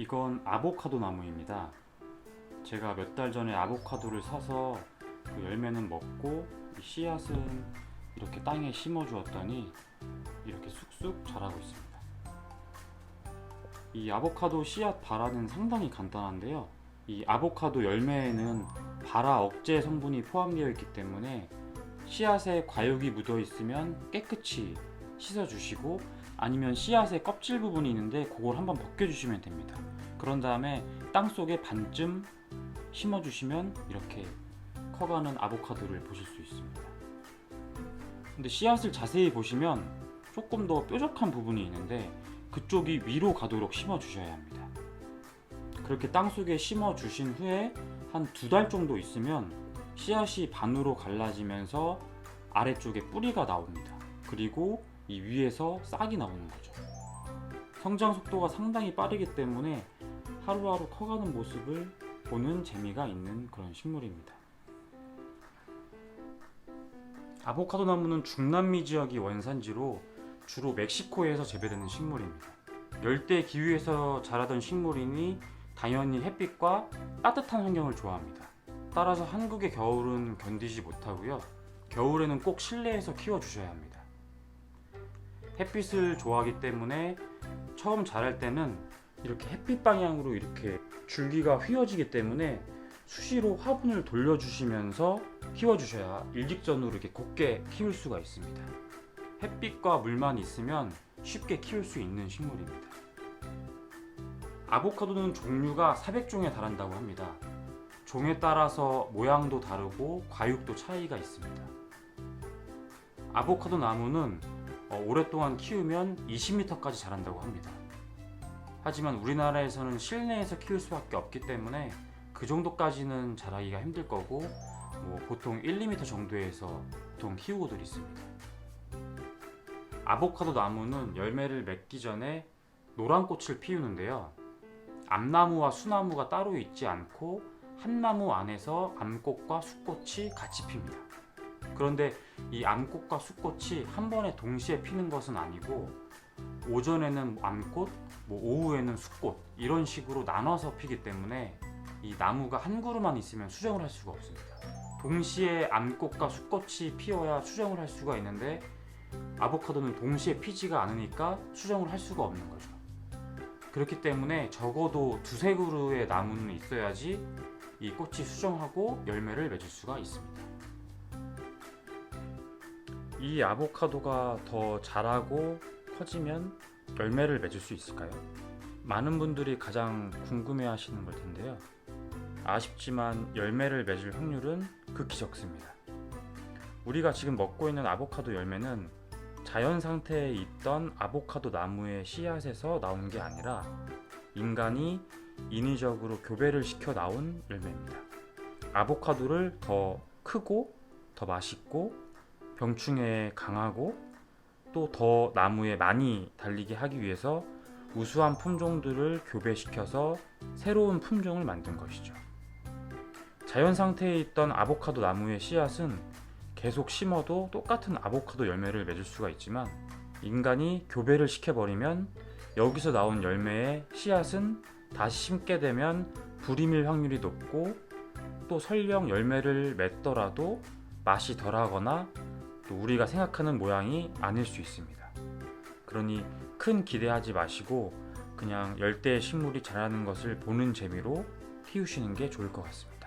이건 아보카도 나무입니다. 제가 몇 달 전에 아보카도를 사서 그 열매는 먹고 이 씨앗은 이렇게 땅에 심어 주었더니 이렇게 쑥쑥 자라고 있습니다. 이 아보카도 씨앗 발화는 상당히 간단한데요. 이 아보카도 열매에는 발화 억제 성분이 포함되어 있기 때문에 씨앗에 과육이 묻어 있으면 깨끗이 씻어 주시고 아니면 씨앗의 껍질 부분이 있는데 그걸 한번 벗겨 주시면 됩니다. 그런 다음에 땅 속에 반쯤 심어 주시면 이렇게 커가는 아보카도를 보실 수 있습니다. 근데 씨앗을 자세히 보시면 조금 더 뾰족한 부분이 있는데 그쪽이 위로 가도록 심어 주셔야 합니다. 그렇게 땅 속에 심어 주신 후에 한 두 달 정도 있으면 씨앗이 반으로 갈라지면서 아래쪽에 뿌리가 나옵니다. 그리고 이 위에서 싹이 나오는 거죠. 성장 속도가 상당히 빠르기 때문에 하루하루 커가는 모습을 보는 재미가 있는 그런 식물입니다. 아보카도 나무는 중남미 지역이 원산지로 주로 멕시코에서 재배되는 식물입니다. 열대 기후에서 자라던 식물이니 당연히 햇빛과 따뜻한 환경을 좋아합니다. 따라서 한국의 겨울은 견디지 못하고요. 겨울에는 꼭 실내에서 키워 주셔야 합니다. 햇빛을 좋아하기 때문에 처음 자랄 때는 이렇게 햇빛 방향으로 이렇게 줄기가 휘어지기 때문에 수시로 화분을 돌려주시면서 키워주셔야 일직선으로 이렇게 곱게 키울 수가 있습니다. 햇빛과 물만 있으면 쉽게 키울 수 있는 식물입니다. 아보카도는 종류가 400종에 달한다고 합니다. 종에 따라서 모양도 다르고 과육도 차이가 있습니다. 아보카도 나무는 어, 오랫동안 키우면 20m까지 자란다고 합니다. 하지만 우리나라에서는 실내에서 키울 수밖에 없기 때문에 그 정도까지는 자라기가 힘들 거고 뭐 보통 1, 2m 정도에서 보통 키우고들 있습니다. 아보카도 나무는 열매를 맺기 전에 노란 꽃을 피우는데요. 암나무와 수나무가 따로 있지 않고 한 나무 안에서 암꽃과 수꽃이 같이 핍니다. 그런데 이 암꽃과 수꽃이 한 번에 동시에 피는 것은 아니고 오전에는 암꽃, 뭐 오후에는 수꽃 이런 식으로 나눠서 피기 때문에 이 나무가 한 그루만 있으면 수정을 할 수가 없습니다. 동시에 암꽃과 수꽃이 피어야 수정을 할 수가 있는데 아보카도는 동시에 피지가 않으니까 수정을 할 수가 없는 거죠. 그렇기 때문에 적어도 두세 그루의 나무는 있어야지 이 꽃이 수정하고 열매를 맺을 수가 있습니다. 이 아보카도가 더 자라고 커지면 열매를 맺을 수 있을까요? 많은 분들이 가장 궁금해 하시는 걸 텐데요. 아쉽지만 열매를 맺을 확률은 극히 적습니다. 우리가 지금 먹고 있는 아보카도 열매는 자연 상태에 있던 아보카도 나무의 씨앗에서 나온 게 아니라 인간이 인위적으로 교배를 시켜 나온 열매입니다. 아보카도를 더 크고 더 맛있고 병충해에 강하고 또 더 나무에 많이 달리게 하기 위해서 우수한 품종들을 교배시켜서 새로운 품종을 만든 것이죠. 자연 상태에 있던 아보카도 나무의 씨앗은 계속 심어도 똑같은 아보카도 열매를 맺을 수가 있지만 인간이 교배를 시켜버리면 여기서 나온 열매의 씨앗은 다시 심게 되면 불임일 확률이 높고 또 설령 열매를 맺더라도 맛이 덜하거나 또 우리가 생각하는 모양이 아닐 수 있습니다. 그러니 큰 기대하지 마시고 그냥 열대 식물이 자라는 것을 보는 재미로 키우시는 게 좋을 것 같습니다.